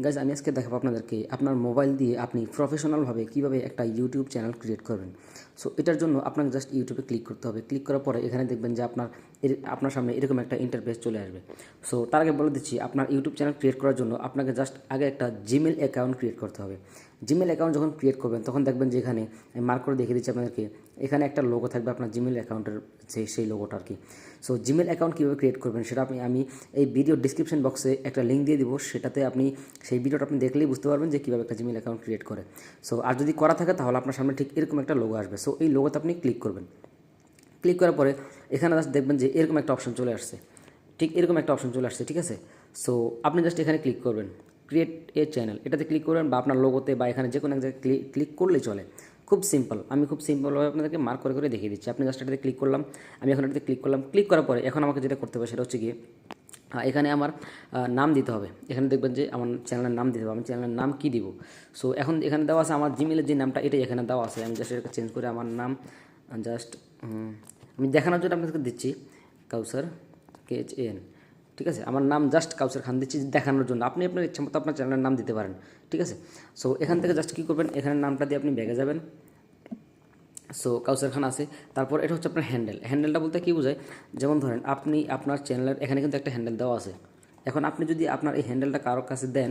Guys আমি আজকে দেখাবো আপনাদেরকে আপনার মোবাইল দিয়ে আপনি প্রফেশনালভাবে কীভাবে একটা ইউটিউব চ্যানেল ক্রিয়েট করবেন। সো এটার জন্য আপনাকে জাস্ট ইউটিউবে ক্লিক করতে হবে। ক্লিক করার পরে এখানে দেখবেন যে আপনার আপনার সামনে এরকম একটা ইন্টারফেস চলে আসবে। সো তার আগে বলে দিচ্ছি, আপনার ইউটিউব চ্যানেল ক্রিয়েট করার জন্য আপনাকে জাস্ট আগে একটা জিমেল অ্যাকাউন্ট ক্রিয়েট করতে হবে। জিমেল অ্যাকাউন্ট যখন ক্রিয়েট করবেন, তখন দেখবেন যে এখানে আমি মার্ক করে দেখিয়ে দিচ্ছি আপনাদেরকে, এখানে একটা লোগো থাকবে আপনার জিমেল অ্যাকাউন্টের সেই সেই লোগোটা আর কি সো জিমেল অ্যাকাউন্ট কীভাবে ক্রিয়েট করবেন সেটা আপনি, আমি এই ভিডিও ডিসক্রিপশন বক্সে একটা লিঙ্ক দিয়ে দিব, সেটাতে আপনি সেই ভিডিওটা আপনি দেখলেই বুঝতে পারবেন যে কীভাবে একটা জিমেল অ্যাকাউন্ট ক্রিয়েট করে। সো আর যদি করা থাকে তাহলে আপনার সামনে ঠিক এরকম একটা লোগো আসবে। সো এই লোগোতে আপনি ক্লিক করবেন। ক্লিক করার পরে এখানে দেখবেন যে এরকম একটা অপশন চলে আসছে। ঠিক এরকম একটা অপশন চলে আসছে, ঠিক আছে? সো আপনি জাস্ট এখানে ক্লিক করবেন। ক্রিয়েট এ চ্যানেল এটাতে ক্লিক করবেন বা আপনার লোগোতে বা এখানে যে কোনো এক জায়গায় ক্লিক করলে চলে। খুব সিম্পল আমি খুব সিম্পলভাবে আপনাদেরকে মার্ক করে করে দেখিয়ে দিচ্ছি। আপনি জাস্ট এটাতে ক্লিক করলাম। আমি এখন এটাতে ক্লিক করলাম। ক্লিক করার পরে এখন আমাকে যেটা করতে হবে সেটা হচ্ছে গিয়ে এখানে আমার নাম দিতে হবে। এখানে দেখবেন যে আমার চ্যানেলের নাম দিতে হবে। আমি চ্যানেলের নাম কী দিব? সো এখন এখানে দেওয়া আছে আমার জিমেলের যে নামটা, এটাই এখানে দেওয়া আছে। আমি জাস্ট এটাকে চেঞ্জ করে আমার নাম জাস্ট আমি দেখানোর জন্য আপনাদেরকে দিচ্ছি কাউসার কে এইচ এন ঠিক আছে? আমার নাম জাস্ট কাউসার খান দিচ্ছি দেখানোর জন্য। আপনি আপনার ইচ্ছা মতো আপনার চ্যানেলের নাম দিতে পারেন, ঠিক আছে? সো এখান থেকে জাস্ট কী করবেন? এখানে নামটা দিয়ে আপনি ব্যাগে যাবেন। সো কাউসার খান আছে। তারপর এটা হচ্ছে আপনার হ্যান্ডেল হ্যান্ডেলটা বলতে কী বোঝায়? যেমন ধরেন, আপনি আপনার চ্যানেলের এখানে কিন্তু একটা হ্যান্ডেল দেওয়া আছে। এখন আপনি যদি আপনার এই হ্যান্ডেলটা কারোর কাছে দেন,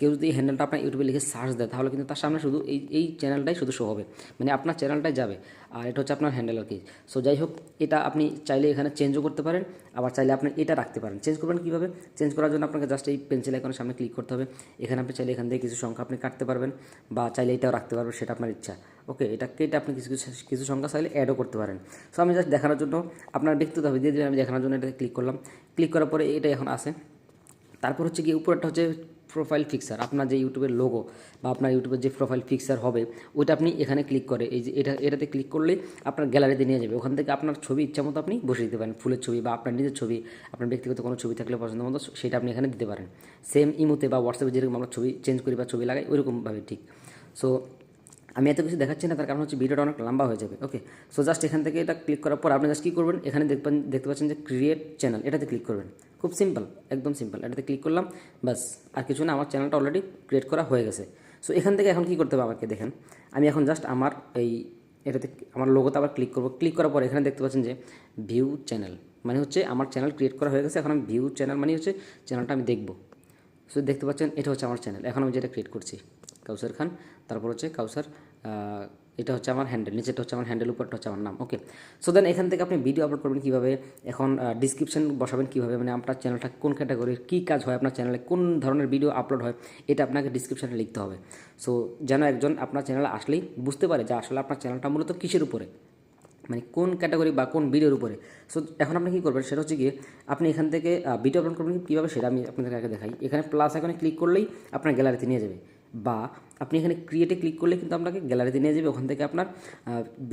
কেউ যদি এই হ্যান্ডেলটা আপনার ইউটিউবে লিখে সার্চ দেয়, তাহলে কিন্তু তার সামনে শুধু এই এই চ্যানেলটাই শুধু শো হবে। মানে আপনার চ্যানেলটাই যাবে, আর এটা হচ্ছে আপনার হ্যান্ডেল আর কি। সো যাই হোক, এটা আপনি চাইলে এখানে চেঞ্জও করতে পারেন, আবার চাইলে আপনি এটা রাখতে পারেন। চেঞ্জ করবেন কীভাবে? চেঞ্জ করার জন্য আপনাকে জাস্ট এই পেন্সিল আইকনের সামনে ক্লিক করতে হবে। এখানে আপনি চাইলে এখান থেকে কিছু সংখ্যা আপনি কাটতে পারবেন, বা চাইলে এটাও রাখতে পারবেন, সেটা আপনার ইচ্ছা। ওকে, এটা কেটে আপনি কিছু কিছু কিছু সংখ্যা চাইলে অ্যাডও করতে পারেন। সো আমি জাস্ট দেখানোর জন্য আপনার ব্যক্তিগতভাবে দিয়ে আমি দেখানোর জন্য এটাতে ক্লিক করলাম। ক্লিক করার পরে এটা এখন আসে তারপর হচ্ছে কি উপরটা হচ্ছে প্রোফাইল ফিক্সার আপনার যে ইউটিউবের লোগো বা আপনার ইউটিউবের যে প্রোফাইল ফিক্সার হবে, ওইটা আপনি এখানে ক্লিক করে, এই যে এটা, এটাতে ক্লিক করলেই আপনার গ্যালারিতে নিয়ে যাবে। ওখান থেকে আপনার ছবি ইচ্ছা মতো আপনি বসে দিতে পারেন, ফুলের ছবি বা আপনার নিজের ছবি, আপনার ব্যক্তিগত কোনো ছবি থাকলে পছন্দ মতো, সেটা আপনি এখানে দিতে পারেন। সেম ইমোতে বা হোয়াটসঅ্যাপে যেরকম আমরা ছবি চেঞ্জ করি বা ছবি লাগাই, ওইরকমভাবে ঠিক। সো আমি এত কিছু দেখাচ্ছি না, তার কারণ হচ্ছে ভিডিওটা অনেক লম্বা হয়ে যাবে ওকে সো জাস্ট এখান থেকে এটা ক্লিক করার পর আপনি জাস্ট কী করবেন? এখানে দেখবেন, দেখতে পাচ্ছেন যে ক্রিয়েট চ্যানেল এটাতে ক্লিক করবেন। খুব সিম্পল একদম সিম্পল এটাতে ক্লিক করলাম বাস আর কিছু না, আমার চ্যানেলটা অলরেডি ক্রিয়েট করা হয়ে গেছে। সো এখান থেকে এখন কী করতে হবে আমাকে, দেখেন, আমি এখন জাস্ট আমার এই এটাতে, আমার লোগোতে আবার ক্লিক করব। ক্লিক করার পর এখানে দেখতে পাচ্ছেন যে ভিউ চ্যানেল মানে হচ্ছে আমার চ্যানেল ক্রিয়েট করা হয়ে গেছে। এখন আমি ভিউ চ্যানেল মানে হচ্ছে চ্যানেলটা আমি দেখব। সো দেখতে পাচ্ছেন, এটা হচ্ছে আমার চ্যানেল এখন আমি যেটা ক্রিয়েট করছি কাউসার খান তারপর হচ্ছে কাউসার এটা হচ্ছে আমার হ্যান্ডেল নিচেটা হচ্ছে আমার হ্যান্ডেল উপরটা হচ্ছে আমার নাম ওকে সো দেন এখান থেকে আপনি ভিডিও আপলোড করবেন কীভাবে, এখন ডিসক্রিপশন বসাবেন কীভাবে মানে আপনার চ্যানেলটা কোন ক্যাটাগরির কী কাজ হয় আপনার চ্যানেলে কোন ধরনের ভিডিও আপলোড হয়, এটা আপনাকে ডিসক্রিপশানে লিখতে হবে। সো যেন একজন আপনার চ্যানেলে আসলেই বুঝতে পারে যে আসলে আপনার চ্যানেলটা মূলত কিসের উপরে মানে কোন ক্যাটাগরি বা কোন ভিডিওর উপরে। সো এখন আপনি কী করবেন, সেটা হচ্ছে গিয়ে আপনি এখান থেকে ভিডিও আপলোড করবেন কীভাবে সেটা আমি আপনাদেরকে আগে দেখাই। এখানে প্লাস এখানে ক্লিক করলেই আপনার গ্যালারিতে নিয়ে যাবে। বা আপনি এখানে ক্রিয়েটে ক্লিক করলে কিন্তু আপনাকে গ্যালারিতে নিয়ে যাবে। ওখান থেকে আপনার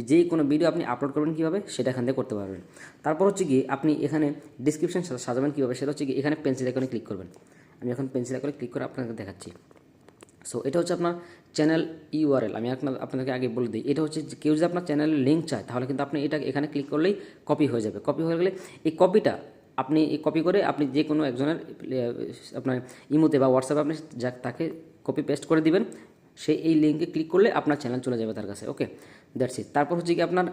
যেই কোনো ভিডিও আপনি আপলোড করবেন কীভাবে, সেটা এখান থেকে করতে পারবেন। তারপর হচ্ছে গিয়ে আপনি এখানে ডিসক্রিপশন সাজাবেন কীভাবে, সেটা হচ্ছে গিয়ে এখানে পেন্সিল আইকনে ক্লিক করবেন। আমি এখন পেন্সিল আইকনে ক্লিক করে আপনাকে দেখাচ্ছি। সো এটা হচ্ছে আপনার চ্যানেল ইউআরএল আমি আপনার আপনাদেরকে আগে বলে দিই, এটা হচ্ছে কেউ যদি আপনার চ্যানেলের লিঙ্ক চায়, তাহলে কিন্তু আপনি এটা এখানে ক্লিক করলেই কপি হয়ে যাবে। কপি হয়ে গেলে এই কপিটা আপনি কপি করে আপনি যে কোনো একজনের আপনার ইমোতে বা হোয়াটসঅ্যাপে আপনি যা, তাকে কপি পেস্ট করে দিবেন। সেই এই লিঙ্কে ক্লিক করলে আপনার চ্যানেল চলে যাবে তার কাছে ওকে দ্যাটস ইট তারপর হচ্ছে কি আপনার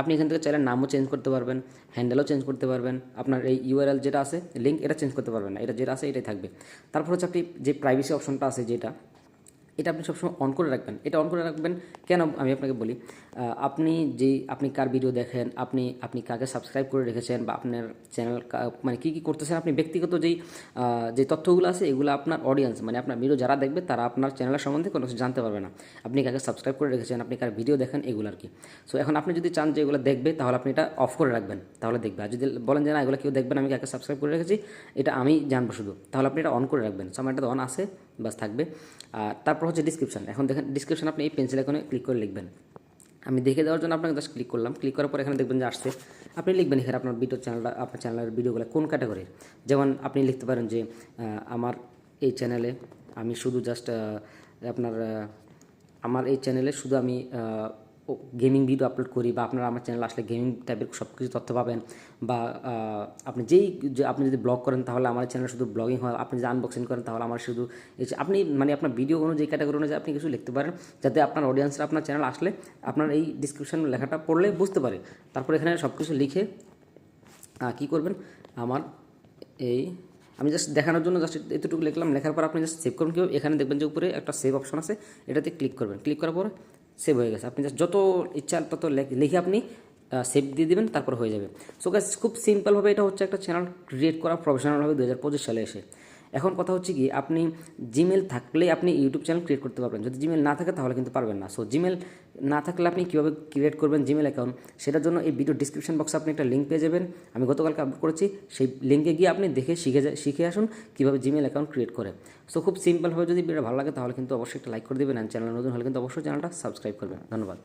আপনি এখান থেকে চ্যানেল নামও চেঞ্জ করতে পারবেন হ্যান্ডেলও চেঞ্জ করতে পারবেন। আপনার এই ইউআরএল যেটা আছে লিঙ্ক এটা চেঞ্জ করতে পারবেন না। এটা যেটা আছে, এটাই থাকবে। তারপর হচ্ছে আপনি যে প্রাইভেসি অপশনটা আছে যেটা এটা আপনি সবসময় অন করে রাখবেন। এটা অন করে রাখবেন কেন আমি আপনাকে বলি আপনি যেই আপনি কার ভিডিও দেখেন, আপনি আপনি কাকে সাবস্ক্রাইব করে রেখেছেন বা আপনার চ্যানেল মানে কী কী করতেছেন, আপনি ব্যক্তিগত যেই যে তথ্যগুলো আছে, এগুলো আপনার অডিয়েন্স মানে আপনার ভিডিও যারা দেখবে, তারা আপনার চ্যানেলের সম্বন্ধে কোনো কিছু জানতে পারবে না। আপনি কাকে সাবস্ক্রাইব করে রেখেছেন, আপনি কার ভিডিও দেখেন, এগুলো আর কি। সো এখন আপনি যদি চান যে এগুলো দেখবে, তাহলে আপনি এটা অফ করে রাখবেন, তাহলে দেখবে। আর যদি বলেন যে না, এগুলো কেউ দেখবেন আমি কাকে সাবস্ক্রাইব করে রেখেছি, এটা আমি জানব শুধু। তাহলে আপনি এটা অন করে রাখবেন। সো আমার এটা অন আছে। বাস থাকবে। আর তারপর হচ্ছে ডিসক্রিপশন এখন দেখেন ডিসক্রিপশন আপনি এই পেন্সিল এখানে ক্লিক করে লিখবেন। আমি দেখে দেওয়ার জন্য আপনাকে জাস্ট ক্লিক করলাম। ক্লিক করার পর এখানে দেখবেন যে আসছে। আপনি লিখবেন এখানে আপনার ভিডিও চ্যানেলটা আপনার চ্যানেলের ভিডিওগুলো কোন ক্যাটাগরির যেমন আপনি লিখতে পারেন যে আমার এই চ্যানেলে আমি শুধু জাস্ট আপনার আমার এই চ্যানেলে শুধু আমি গেমিং ভিডিও আপলোড করি বা আপনারা আমার চ্যানেল আসলে গেমিং টাইপের সব কিছু তথ্য পাবেন বা আপনি যেই, যে, আপনি যদি ব্লগ করেন তাহলে আমার চ্যানেল শুধু ব্লগিং হয়, আপনি যদি আনবক্সিং করেন তাহলে আমার শুধু আপনি মানে আপনার ভিডিও অনুযায়ী ক্যাটাগরি অনুযায়ী আপনি কিছু লিখতে পারেন যাতে আপনার অডিয়েন্সরা আপনার চ্যানেল আসলে আপনার এই ডিসক্রিপশন লেখাটা পড়লে বুঝতে পারে। তারপর এখানে সব কিছু লিখে কী করবেন? আমার এই, আমি জাস্ট দেখানোর জন্য জাস্ট এতটুকু লিখলাম, লেখার পর আপনি জাস্ট সেভ করুন। কীভাবে এখানে দেখবেন যে উপরে একটা সেভ অপশন আছে, এটাতে ক্লিক করবেন। ক্লিক করার পর সেভ হয়ে গেছে। আপনি জাস্ট যত ইচ্ছা তত লেখ- আপনি সেভ দিয়ে দেবেন, তারপর হয়ে যাবে। সো গাছ খুব সিম্পলভাবে এটা হচ্ছে একটা চ্যানেল ক্রিয়েট করা প্রফেশনালভাবে দু হাজার পঁচিশ সালে এসে। এখন কথা হচ্ছে কি, আপনি জিমেল থাকলেই আপনি ইউটিউব চ্যানেল ক্রিয়েট করতে পারবেন। যদি জিমেল না থাকে তাহলে কিন্তু পারবেন না। সো জিমেল না থাকলে আপনি কীভাবে ক্রিয়েট করবেন জিমেল অ্যাকাউন্ট সেটার জন্য এই ভিডিও ডিসক্রিপশন বক্সে আপনি একটা লিঙ্ক পেয়ে যাবেন। আমি গতকালকে আপলোড করেছি, সেই লিঙ্কে গিয়ে আপনি দেখে শিখে শিখে আসুন কীভাবে জিমেল অ্যাকাউন্ট ক্রিয়েট করে। সো খুব সিম্পলভাবে যদি ভিডিও ভালো লাগে, তাহলে কিন্তু অবশ্যই একটা লাইক করে দেবেন। চ্যানেল নতুন হলে কিন্তু অবশ্যই চ্যানেলটা সাবস্ক্রাইব করবেন। ধন্যবাদ।